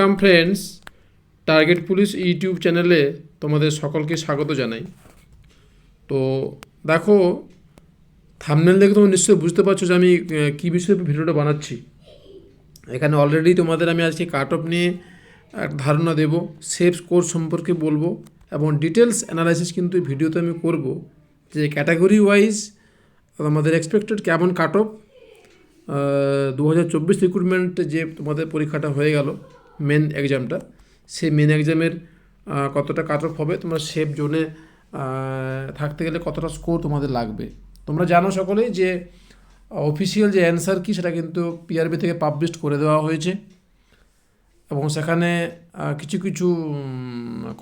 Come friends target police YouTube চ্যানেলে তোমাদের সকলকে স্বাগত জানাই। তো দেখো থামনেল দেখে তোমরা নিশ্চয়ই বুঝতে পারছ যে আমি কী বিষয়ে ভিডিওটা বানাচ্ছি। এখানে অলরেডি তোমাদের আমি আজকে কাট অফ নিয়ে এক ধারণা দেব সেফ কোর্স সম্পর্কে বলব এবং ডিটেলস অ্যানালাইসিস কিন্তু ভিডিওতে আমি করব যে ক্যাটাগরি ওয়াইজ আমাদের এক্সপেক্টেড কেমন কাট অফ দু হাজার চব্বিশ রিক্রুটমেন্ট যে তোমাদের পরীক্ষাটা হয়ে গেল। মেন এক্সামটা সেই মেন এক্সামের কতটা কাট অফ হবে, তোমরা সেফ জোনে থাকতে গেলে কতটা স্কোর তোমাদের লাগবে। তোমরা জানো সকলেই যে অফিসিয়াল যে অ্যান্সার কি, সেটা কিন্তু পিআরবি থেকে পাবলিশ করে দেওয়া হয়েছে। এবং সেখানে কিছু কিছু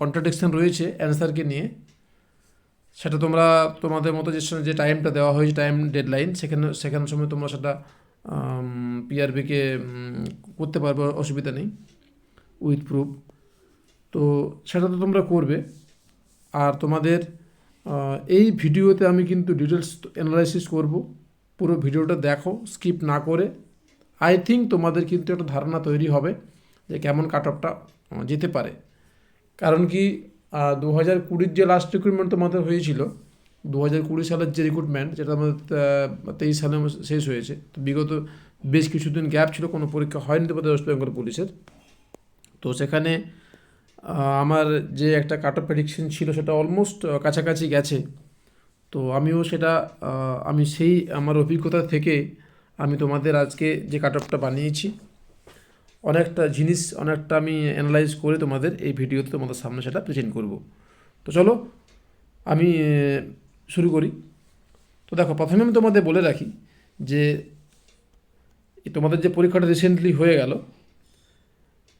কন্ট্রাডিকশন রয়েছে অ্যান্সারকে নিয়ে। সেটা তোমরা তোমাদের মতো যে যে টাইমটা দেওয়া হয়েছে টাইম ডেডলাইন সেখানে সেখানে সময় তোমরা সেটা পিআরবিকে করতে পারবে, অসুবিধা নেই। উইথ প্রুফ তো সেটা তো তোমরা করবে। আর তোমাদের এই ভিডিওতে আমি কিন্তু ডিটেলস অ্যানালাইসিস করব। পুরো ভিডিওটা দেখো স্কিপ না করে। আই থিঙ্ক তোমাদের কিন্তু একটা ধারণা তৈরি হবে যে কেমন কাট অফটা যেতে পারে। কারণ কি দু হাজার কুড়ির যে লাস্ট রিক্রুটমেন্ট তোমাদের হয়েছিল দু হাজার কুড়ি সালের যে রিক্রুটমেন্ট যেটা আমাদের তেইশ সালে শেষ হয়েছে, তো বিগত বেশ কিছুদিন গ্যাপ ছিল, কোনো পরীক্ষা হয়নি তোমাদের ওয়েস্ট বেঙ্গল পুলিশের। তো সেখানে আমার যে একটা কাট অফ প্রেডিকশন ছিল সেটা অলমোস্ট কাছাকাছি গেছে। তো আমিও সেটা আমি সেই আমার অভিজ্ঞতা থেকে আমি তোমাদের আজকে যে কাট অফটা বানিয়েছি, অনেকটা জিনিস, অনেকটা আমি অ্যানালাইজ করে তোমাদের এই ভিডিওতে তোমাদের সামনে সেটা প্রেজেন্ট করব। তো চলো, আমি শুরু করি। তো দেখো, প্রথমে আমি তোমাদের বলে রাখি যে তোমাদের যে পরীক্ষাটা রিসেন্টলি হয়ে গেল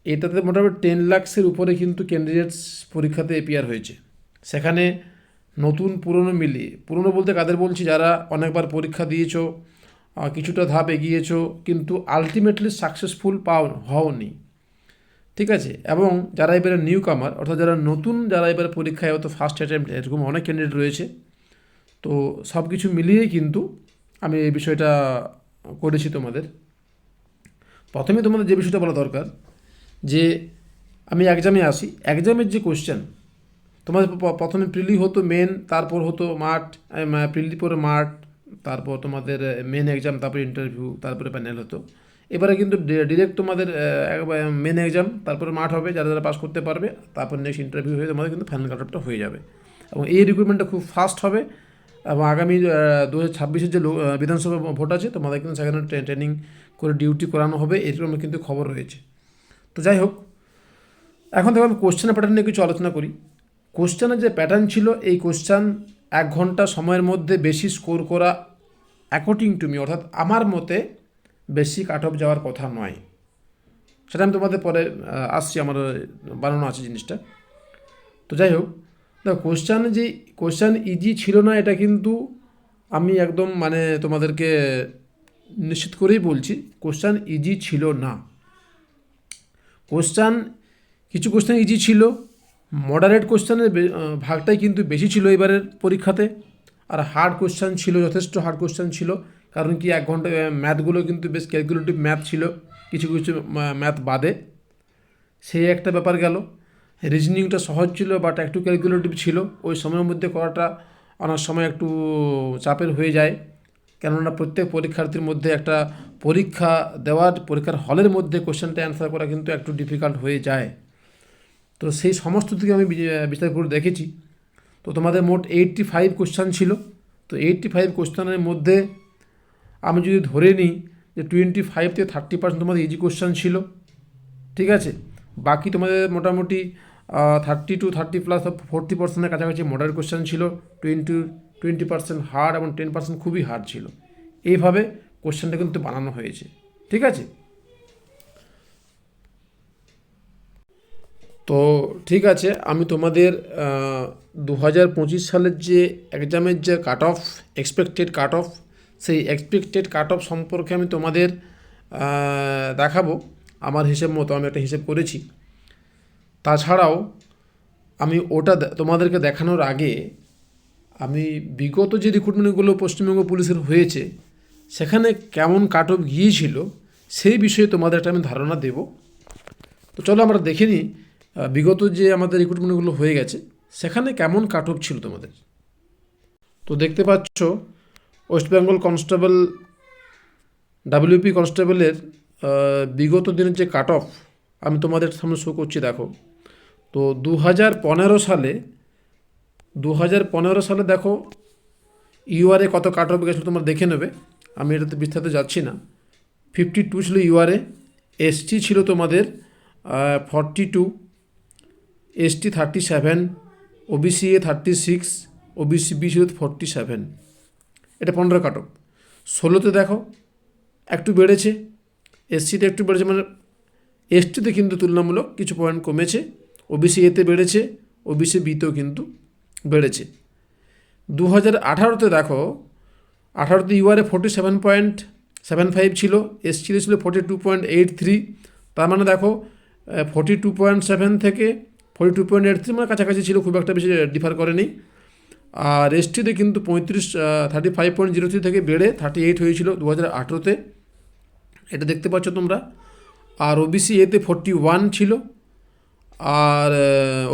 এটাতে মোটামুটি টেন লাক্সের উপরে কিন্তু ক্যান্ডিডেটস পরীক্ষাতে এপিয়ার হয়েছে। সেখানে নতুন, পুরনো মিলিয়ে, পুরনো বলতে কাদের বলছি? যারা অনেকবার পরীক্ষা দিয়েছ কিছুটা ধাপ এগিয়েছ, কিন্তু আলটিমেটলি সাকসেসফুল পাও, হওনি। ঠিক আছে? এবং যারা এবারে নিউ কামার অর্থাৎ যারা নতুন, যারা এবারে পরীক্ষায় হয়তো ফার্স্ট অ্যাটেম্প এরকম অনেক ক্যান্ডিডেট রয়েছে। তো সব কিছু মিলিয়েই কিন্তু আমি এই বিষয়টা করেছি তোমাদের। প্রথমে তোমাদের যে বিষয়টা বলা দরকার যে আমি এক্সামে আসি এক্সামের যে কোশ্চেন তোমাদের প্রথমে প্রিলি হতো মেন তারপর হতো মাঠ প্রিলি পরে মাঠ তারপর তোমাদের মেন এক্সাম তারপর ইন্টারভিউ তারপরে প্যানেল হতো। এবারে কিন্তু ডিরেক্ট তোমাদের মেন এক্সাম তারপরে মাঠ হবে, যারা যারা পাস করতে পারবে, তারপর নেক্সট ইন্টারভিউ হয়ে তোমাদের কিন্তু ফাইনাল কাট হয়ে যাবে। এবং এই রিক্রুটমেন্টটা খুব ফাস্ট হবে। এবং আগামী দু হাজার ছাব্বিশের যে বিধানসভা ভোট আছে, তোমাদের কিন্তু সেখানে ট্রেনিং করে ডিউটি করানো হবে, এরকম কিন্তু খবর রয়েছে। তো যাই হোক, এখন দেখো আমি কোশ্চেনের প্যাটার্ন নিয়ে কিছু আলোচনা করি। কোশ্চেনের যে প্যাটার্ন ছিল, এই কোশ্চেন এক ঘণ্টা সময়ের মধ্যে বেশি স্কোর করা অ্যাকর্ডিং টু মি অর্থাৎ আমার মতে বেশি কাট অফ যাওয়ার কথা নয়। সেটা আমি তোমাদের পরে আসছি, আমার বানানো আছে জিনিসটা। তো যাই হোক, দেখো কোশ্চান যে কোশ্চান ইজি ছিল না, এটা কিন্তু আমি একদম মানে তোমাদেরকে নিশ্চিত করেই বলছি কোশ্চান ইজি ছিল না। কোশ্চান কিছু কোশ্চেন ইজি ছিল। মডারেট কোশ্চেনের ভাগটাই কিন্তু বেশি ছিল এবারের পরীক্ষাতে। আর হার্ড কোশ্চেন ছিল, যথেষ্ট হার্ড কোশ্চেন ছিল। কারণ কি, এক ঘণ্টা ম্যাথগুলো কিন্তু বেশ ক্যালকুলেটিভ ম্যাথ ছিল। কিছু কিছু ম্যাথ বাদে। সেই একটা ব্যাপার গেল। রিজনিংটা সহজ ছিল বাট একটু ক্যালকুলেটিভ ছিল। ওই সময়ের মধ্যে করাটা অনেক সময় একটু চাপের হয়ে যায়। কেননা প্রত্যেক পরীক্ষার্থীর মধ্যে একটা পরীক্ষা দেওয়ার, পরীক্ষার হলের মধ্যে কোশ্চেনটা অ্যান্সার করা কিন্তু একটু ডিফিকাল্ট হয়ে যায়। তো সেই সমস্ত দিকে আমি বিচার করে দেখেছি। তো তোমাদের মোট এইটটি ফাইভ কোশ্চান ছিল। তো এইটটি ফাইভ কোশ্চানের মধ্যে আমি যদি ধরে নিই যে টোয়েন্টি ফাইভ থেকে থার্টি পার্সেন্ট তোমাদের ইজি কোশ্চান ছিল, ঠিক আছে? বাকি তোমাদের মোটামুটি thirty two thirty plus forty পার্সেন্টের কাছাকাছি মডারেট কোশ্চেন ছিল টোয়েন্টি টোয়েন্টি পার্সেন্ট হার্ড এবং টেন পার্সেন্ট খুবই হার্ড ছিল। এইভাবে কোশ্চেনটা কিন্তু বানানো হয়েছে। ঠিক আছে? তো ঠিক আছে, আমি তোমাদের দু হাজার পঁচিশ সালের যে এক্সামের যে cut off expected cut off সেই এক্সপেক্টেড কাট অফ সম্পর্কে আমি তোমাদের দেখাবো। আমার হিসেব মতো আমি একটা হিসেব করেছি। তাছাড়াও আমি ওটা তোমাদেরকে দেখানোর আগে আমি বিগত যে রিক্রুটমেন্টগুলো পশ্চিমবঙ্গ পুলিশের হয়েছে, সেখানে কেমন কাট অফ গিয়েছিল, সেই বিষয়ে তোমাদের একটা আমি ধারণা দেব। তো চলো আমরা দেখে নিই বিগত যে আমাদের রিক্রুটমেন্টগুলো হয়ে গেছে, সেখানে কেমন কাট অফ ছিল তোমাদের? তো দেখতে পাচ্ছ, ওয়েস্ট বেঙ্গল কনস্টেবল, ডাব্লিউপি কনস্টেবলের বিগত দিনের যে কাট অফ আমি তোমাদের সামনে শো করছি, দেখো। তো দু হাজার পনেরো সালে দু হাজার পনেরো সালে দেখো ইউআরএ কত কাট অফ গেছিল তোমরা দেখে নেবে। আমি এটাতে বিস্তারিত যাচ্ছি না। ফিফটি টু ছিল ইউআরএ এসটি ছিল তোমাদের forty two ST thirty seven OBC A thirty six OBC B ছিল ফর্টি সেভেন এটা পনেরো কাট অফ। ষোলোতে দেখো একটু বেড়েছে এসসিতে একটু বেড়েছে মানে এসটিতে কিন্তু তুলনামূলক কিছু পয়েন্ট কমেছে ওবিসি এতে বেড়েছে ওবিসি বিতেও কিন্তু বেড়েছে। দু হাজার আঠারোতে দেখো, আঠারোতে ইউআরএ forty seven point seven five ছিল এসসিতে ছিল forty two point eight three তার মানে দেখো ফোর্টি টু পয়েন্ট সেভেন থেকে forty two point eight three মানে কাছাকাছি ছিল, খুব একটা বেশি ডিফার করেনি। আর এসটিতে কিন্তু পঁয়ত্রিশ thirty five point zero three থেকে বেড়ে থার্টি এইট হয়েছিল দু হাজার আঠেরোতে। এটা দেখতে পাচ্ছ তোমরা। আর ওবিসি এতে ফোরটি ওয়ান ছিল আর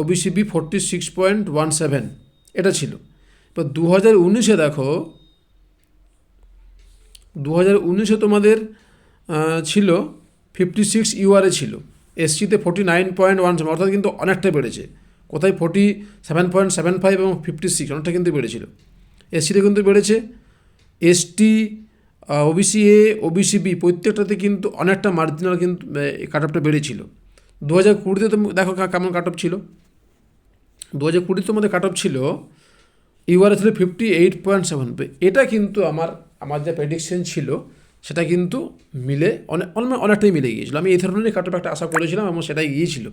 OBC B forty six point one seven এটা ছিল। এবার দু হাজার উনিশে দেখো দু হাজার উনিশে তোমাদের ছিল ফিফটি সিক্স ইউআরএ ছিল। এসসিতে forty nine point one seven অর্থাৎ কিন্তু অনেকটা বেড়েছে। কোথায় forty seven point seven five এবং ফিফটি সিক্স অনেকটা কিন্তু বেড়েছিল। এসসিতে কিন্তু বেড়েছে। ST OBC A OBC B প্রত্যেকটাতে কিন্তু অনেকটা মার্জিনাল কিন্তু কাট অফটা বেড়েছিল। দু হাজার কুড়িতে তো দেখো কেমন কাট অফ ছিল। দু হাজার কুড়িতে তোমাদের কাট অফ ছিল ইউআরএ ছিল ফিফটি এইট পয়েন্ট সেভেন এটা কিন্তু আমার আমার যে প্রেডিকশন ছিল, সেটা কিন্তু মিলে অনেক অনেক- অনেকটাই মিলে গিয়েছিল। আমি এই ধরনের কাট অফ একটা আশা করেছিলাম এবং সেটাই গিয়েছিল।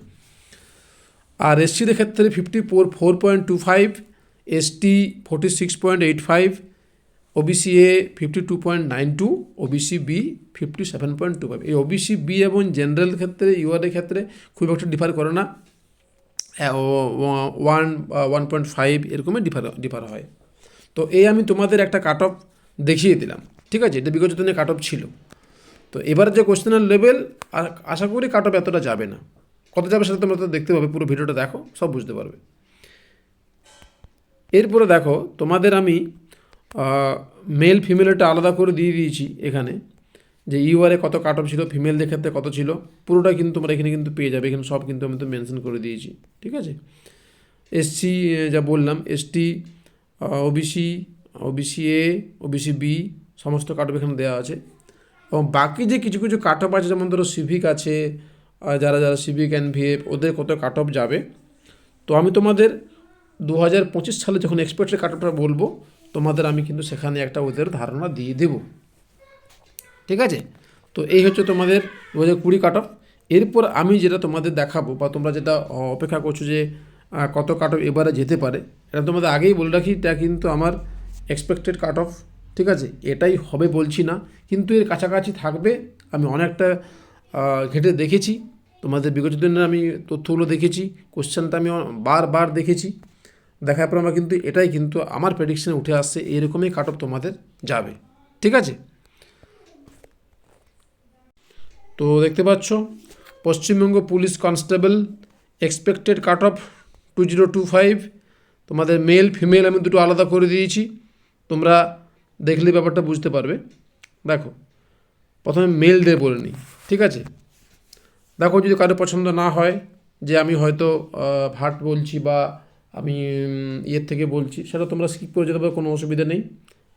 আর এসসিদের ক্ষেত্রে fifty four four point two five ST forty six point eight five OBC A fifty two point nine two OBC B fifty seven point two five এই ওবিসি বি এবং জেনারেল ক্ষেত্রে ইউআরের ক্ষেত্রে খুব একটা ডিফার করে না। ওয়ান ওয়ান পয়েন্ট ফাইভ এরকমই ডিফার ডিফার হয়। তো এই আমি তোমাদের একটা কাট অফ দেখিয়ে দিলাম। ঠিক আছে? এটা বিগত দিনে কাট অফ ছিল। তো এবার যে কোশ্চেনের লেভেল আশা করি কাট অফ এতটা যাবে না। কত যাবে সেটা তোমরা তো দেখতে পাবে, পুরো ভিডিওটা দেখো, সব বুঝতে পারবে। এরপরে দেখো, তোমাদের আমি মেল ফিমেলটা আলাদা করে দিয়ে দিয়েছি এখানে, যে ইউআরএ কত কাট অফ ছিল ফিমেলদের ক্ষেত্রে কত ছিল, পুরোটা কিন্তু তোমরা এখানে কিন্তু পেয়ে যাবে, এখানে সব কিন্তু আমি তো মেনশন করে দিয়েছি, ঠিক আছে? এসসি যা বললাম ST OBC OBC A OBC B সমস্ত কাট অফ এখানে দেওয়া আছে। এবং বাকি যে কিছু কিছু কাট অফ আছে, যেমন ধরো সিভিক আছে যারা যারা সিভিক অ্যান্ড ভিএফ ওদের কত কাট অফ যাবে। তো আমি তোমাদের দু হাজার পঁচিশ সালে যখন এক্সপেক্টেড কাট অফটা বলব তোমাদের আমি কিন্তু সেখানে একটা ওদের ধারণা দিয়ে দেবো। ঠিক আছে? তো এই হচ্ছে তোমাদের দু হাজার কুড়ি কাট অফ এরপর আমি যেটা তোমাদের দেখাবো বা তোমরা যেটা অপেক্ষা করছ যে কত কাট অফ এবারে যেতে পারে, এটা তোমাদের আগেই বলে রাখি, এটা কিন্তু আমার এক্সপেক্টেড কাট অফ ঠিক আছে? এটাই হবে বলছি না, কিন্তু এর কাছাকাছি থাকবে, আমি অনেকটা ঘেটে দেখেছি। তোমাদের বিগত দিনের আমি তথ্যগুলো দেখেছি কোশ্চেনটা আমি বারবার দেখেছি। দেখার পর আমরা কিন্তু এটাই কিন্তু আমার প্রেডিকশনে উঠে আসছে, এরকমই কাট অফ তোমাদের যাবে। ঠিক আছে? তো দেখতে পাচ্ছ, Paschimbanga police constable expected cut off two zero two five তোমাদের মেল ফিমেল আমি দুটো আলাদা করে দিয়েছি, তোমরা দেখলে ব্যাপারটা বুঝতে পারবে। দেখো, প্রথমে মেলদের বলে নিই, ঠিক আছে? দেখো যদি কারও পছন্দ না হয়, যে আমি হয়তো ভাট বলছি বা আমি ইয়ের থেকে বলছি, সেটা তোমরা স্কিপ করে যেতে পারো কোনো অসুবিধা নেই।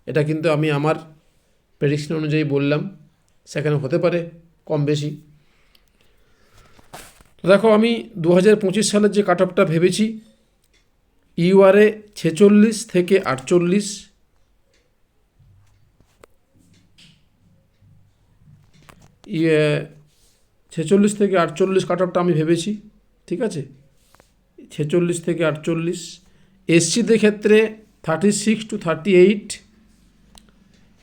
এটা কিন্তু আমি আমার প্রেডিকশন অনুযায়ী বললাম। সেখানে হতে পারে, কম বেশি। দেখো, আমি দু হাজার পঁচিশ সালের যে কাট অফটা ভেবেছি ইউআরএ ছেচল্লিশ থেকে আটচল্লিশ। ইয়ে ছেচল্লিশ থেকে আটচল্লিশ কাট অফটা আমি ভেবেছি, ঠিক আছে? ছেচল্লিশ থেকে আটচল্লিশ। এসসিদের ক্ষেত্রে thirty six to thirty eight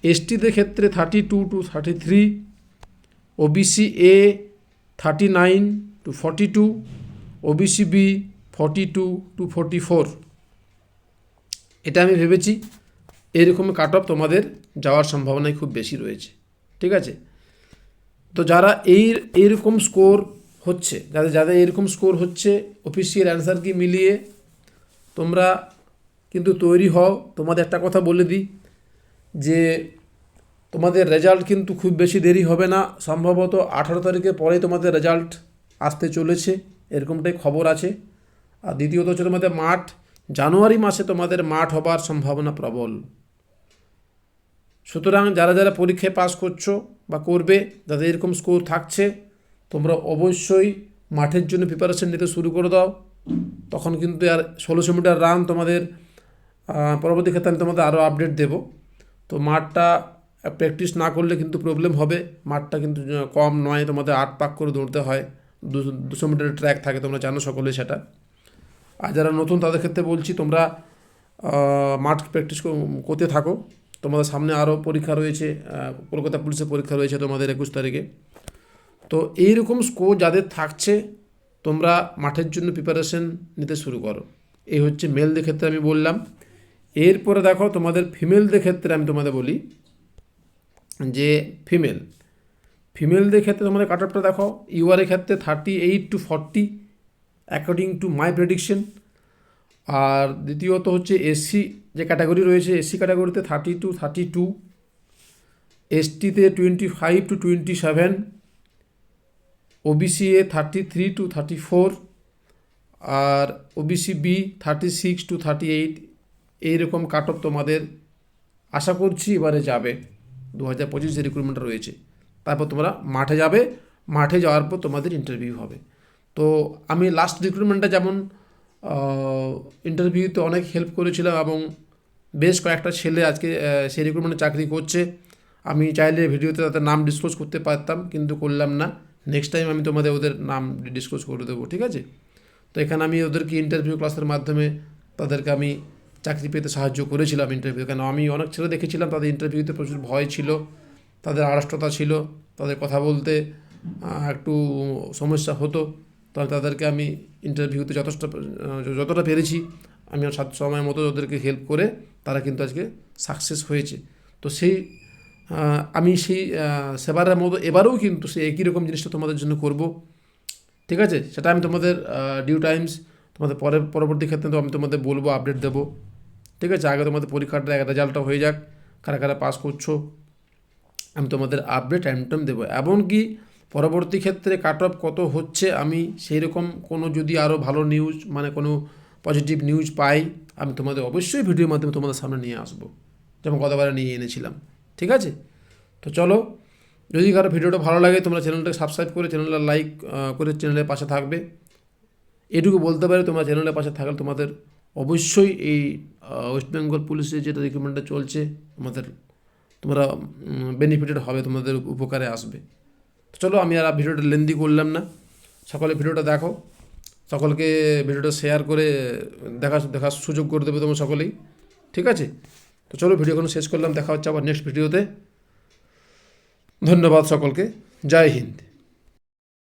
এসটিদের ক্ষেত্রে thirty two to thirty three OBC A thirty nine to forty two OBC B forty two to forty four এটা আমি ভেবেছি এরকম কাট অফ তোমাদের যাওয়ার সম্ভাবনাই খুব বেশি রয়েছে। ঠিক আছে? তো যারা এই এইরকম স্কোর হচ্ছে। যাদের যাদের এরকম স্কোর হচ্ছে অফিসিয়াল অ্যান্সার কি মিলিয়ে তোমরা কিন্তু তৈরি হও। তোমাদের একটা কথা বলে দিই, যে তোমাদের রেজাল্ট কিন্তু খুব বেশি দেরি হবে না। সম্ভবত আঠারো তারিখের পরেই তোমাদের রেজাল্ট আসতে চলেছে, এরকমটাই খবর আছে। আর দ্বিতীয়ত হচ্ছে তোমাদের মাঠ, জানুয়ারি মাসে তোমাদের মাঠ হবার সম্ভাবনা প্রবল। সুতরাং যারা যারা পরীক্ষায় পাস করছ বা করবে, যাদের এরকম স্কোর থাকছে তোমরা অবশ্যই মাঠের জন্য প্রিপারেশন নিতে শুরু করে দাও। তখন কিন্তু আর ষোলোশো মিটার রান তোমাদের পরবর্তী ক্ষেত্রে আমি তোমাদের আরও আপডেট দেব। তো মাঠটা প্র্যাকটিস না করলে কিন্তু প্রবলেম হবে। মাঠটা কিন্তু কম নয়, তোমাদের আট পাক করে দৌড়তে হয়। দুশো মিটারের ট্র্যাক থাকে, তোমরা জানো সকলে সেটা। আর যারা নতুন, তাদের ক্ষেত্রে বলছি তোমরা মাঠ প্র্যাকটিস করতে থাকো। তোমাদের সামনে আরও পরীক্ষা রয়েছে কলকাতা পুলিশের পরীক্ষা রয়েছে তোমাদের একুশ তারিখে। তো এইরকম স্কোর যাদের থাকছে, তোমরা মাঠের জন্য প্রিপারেশন নিতে শুরু করো। এই হচ্ছে মেলদের ক্ষেত্রে আমি বললাম। এরপরে দেখো তোমাদের ফিমেলদের ক্ষেত্রে আমি তোমাদের বলি যে ফিমেল ফিমেলদের ক্ষেত্রে তোমাদের কাট অফটা দেখো ইউআরের ক্ষেত্রে thirty eight to forty according to my prediction আর দ্বিতীয়ত হচ্ছে এসসি যে ক্যাটাগরি রয়েছে এসসি ক্যাটাগরিতে thirty two thirty two এসটিতে twenty five to twenty seven OBC A thirty three to thirty four R OBC B thirty six to thirty eight এইরকম cut of তোমাদের আশা করছি এবারে যাবে। দু হাজার পঁচিশ যে রিক্রুটমেন্ট রয়েছে, তারপর তোমরা মাঠে যাবে। মাঠে যাওয়ার পর তোমাদের ইন্টারভিউ হবে। তো আমি লাস্ট রিক্রুটমেন্টটা যেমন ইন্টারভিউতে অনেক হেল্প করেছিলাম এবং বেশ কয়েকটা ছেলে আজকে সেই রিক্রুটমেন্টে চাকরি করছে। আমি চাইলে ভিডিওতে তাদের নাম ডিসক্লোজ করতে পারতাম, কিন্তু করলাম না। নেক্সট টাইম আমি তোমাদের ওদের নাম ডিসক্লোজ করে দেবো, ঠিক আছে? তো এখানে আমি ওদেরকে ইন্টারভিউ ক্লাসের মাধ্যমে তাদেরকে আমি চাকরি পেতে সাহায্য করেছিলাম ইন্টারভিউ কেন? আমি অনেক ছেলে দেখেছিলাম, তাদের ইন্টারভিউতে প্রচুর ভয় ছিল, তাদের আড়ষ্টতা ছিল, তাদের কথা বলতে একটু সমস্যা হতো। তবে তাদেরকে আমি ইন্টারভিউতে যথেষ্ট যতটা পেরেছি, আমি সময় মতো ওদেরকে হেল্প করে তারা কিন্তু আজকে সাকসেস হয়েছে। তো সেই আমি সেই সেবারের মতো এবারেও কিন্তু সেই একই রকম জিনিসটা তোমাদের জন্য করব। ঠিক আছে? সেটা আমি তোমাদের ডিউ টাইমস তোমাদের পরে, পরবর্তী ক্ষেত্রে তো আমি তোমাদের বলব আপডেট দেবো। ঠিক আছে? আগে তোমাদের পরীক্ষাটা রেজাল্টটা হয়ে যাক। কারা কারা পাস করছ? আমি তোমাদের আপডেট টাইম দেবো। এমনকি পরবর্তী ক্ষেত্রে কাট অফ কত হচ্ছে, আমি সেই রকম কোনো যদি আরও ভালো নিউজ মানে কোনো পজিটিভ নিউজ পাই, আমি তোমাদের অবশ্যই ভিডিওর মাধ্যমে তোমাদের সামনে নিয়ে আসব। যেমন গতবারে নিয়ে এনেছিলাম। ঠিক আছে? তো চলো, যদি কারও ভিডিওটা ভালো লাগে, তোমরা চ্যানেলটাকে সাবস্ক্রাইব করে চ্যানেলটা লাইক করে চ্যানেলের পাশে থাকবে। এটুকু বলতে পারে, তোমরা চ্যানেলের পাশে থাকলে তোমাদের অবশ্যই এই ওয়েস্ট বেঙ্গল পুলিশের যেটা রিক্রুটমেন্টটা চলছে, তোমাদের, তোমরা বেনিফিটেড হবে, তোমাদের উপকারে আসবে। তো চলো, আমি আর ভিডিওটা লেন্দি করলাম না। সকলে ভিডিওটা দেখো। সকলকে ভিডিওটা শেয়ার করে দেখা, দেখার সুযোগ করে দেবে তোমরা সকলেই। ঠিক আছে? তো চলো ভিডিও কোনো শেষ করলাম, দেখা হচ্ছে আবার নেক্সট ভিডিওতে ধন্যবাদ সকলকে, জয় হিন্দ।